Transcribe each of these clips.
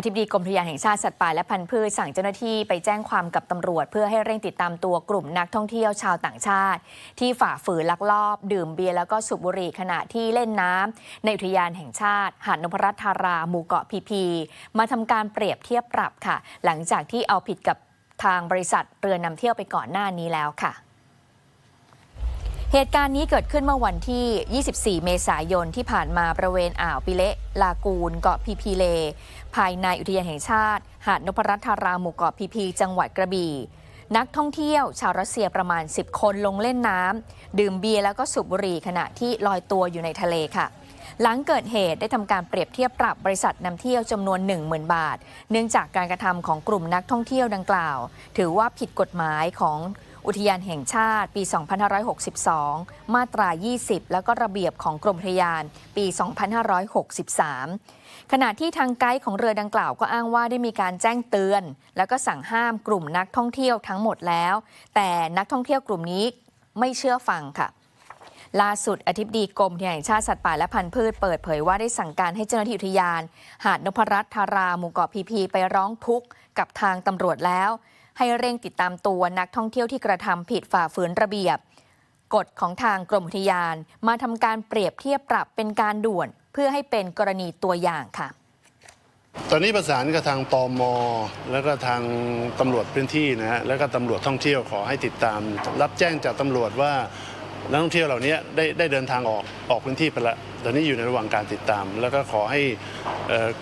อธิบดีกรมอุทยานแห่งชาติสัตว์ป่าและพันธุ์พืชสั่งเจ้าหน้าที่ไปแจ้งความกับตำรวจ เพื่อให้เร่งติดตามตัวกลุ่มนักท่องเที่ยวชาวต่างชาติ ที่ฝ่าฝืนลักลอบ ดื่มเบียร์แล้วก็สูบบุหรี่ขณะที่เล่นน้ำในอุทยานแห่งชาติ หาดนพรัตน์ธาราหมู่เกาะพีพี มาทำการเปรียบเทียบปรับค่ะ หลังจากที่เอาผิดกับทางบริษัทเรือนำเที่ยวไปก่อนหน้านี้แล้วค่ะ เหตุการณ์นี้เกิดขึ้นเมื่อวันที่ 24 เมษายนที่ผ่านมาบริเวณอ่าวปิเละลากูน เกาะพีพีเล ภายในอุทยานแห่งชาติ หาดนพรัตน์ธาราหมู่เกาะพีพี จังหวัดกระบี่ นักท่องเที่ยวชาวรัสเซียประมาณ 10 คนลงเล่นน้ำดื่มเบียร์แล้วก็สูบบุหรี่ขณะที่ลอยตัวอยู่ในทะเลค่ะ หลังเกิดเหตุได้ทำการเปรียบเทียบปรับบริษัทนำเที่ยวจำนวน 10,000 บาท เนื่องจากการกระทำของกลุ่มนักท่องเที่ยวดังกล่าว ถือว่าผิดกฎหมายของ อุทยานแห่งชาติ ปี 2562 มาตรา 20 แล้วก็ระเบียบของกรมอุทยาน ปี 2563 ขณะที่ทางไกด์ของเรือดังกล่าวก็อ้างว่าได้มีการแจ้งเตือน แล้วก็สั่งห้ามกลุ่มนักท่องเที่ยวทั้งหมดแล้ว แต่นักท่องเที่ยวกลุ่มนี้ไม่เชื่อฟังค่ะล่าสุดอธิบดีกรมทยานแห่งชาติสัตว์ป่าและพันธุ์พืชเปิดเผยว่าได้สั่งการให้เจ้าหน้าที่อุทยาน หาดนพรัตน์ธาราหมู่เกาะพีพีไปร้องทุกข์กับทางตำรวจแล้ว ให้เร่งติดตามตัวนักท่องเที่ยวที่กระทำผิดฝ่าฝืนระเบียบ กฎของทางกรมอุทยานมาทำการเปรียบเทียบปรับเป็นการด่วน เพื่อให้เป็นกรณีตัวอย่างค่ะตอนนี้ประสานกับทางตอมแล้วก็ทางตำรวจพื้นที่นะฮะแล้วก็ตำรวจท่องเที่ยวขอให้ติดตาม รับแจ้งจากตำรวจว่านักท่องเที่ยวเหล่านี้ได้ได้เดินทางออกออกพื้นที่ไปแล้วตอนนี้อยู่ในระหว่างการติดตาม แล้วก็ขอให้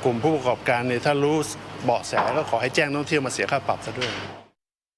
กลุ่มผู้ประกอบการเนี่ยถ้ารู้เบาะแสก็ขอให้แจ้งนักท่องเที่ยวมาเสียค่าปรับซะด้วย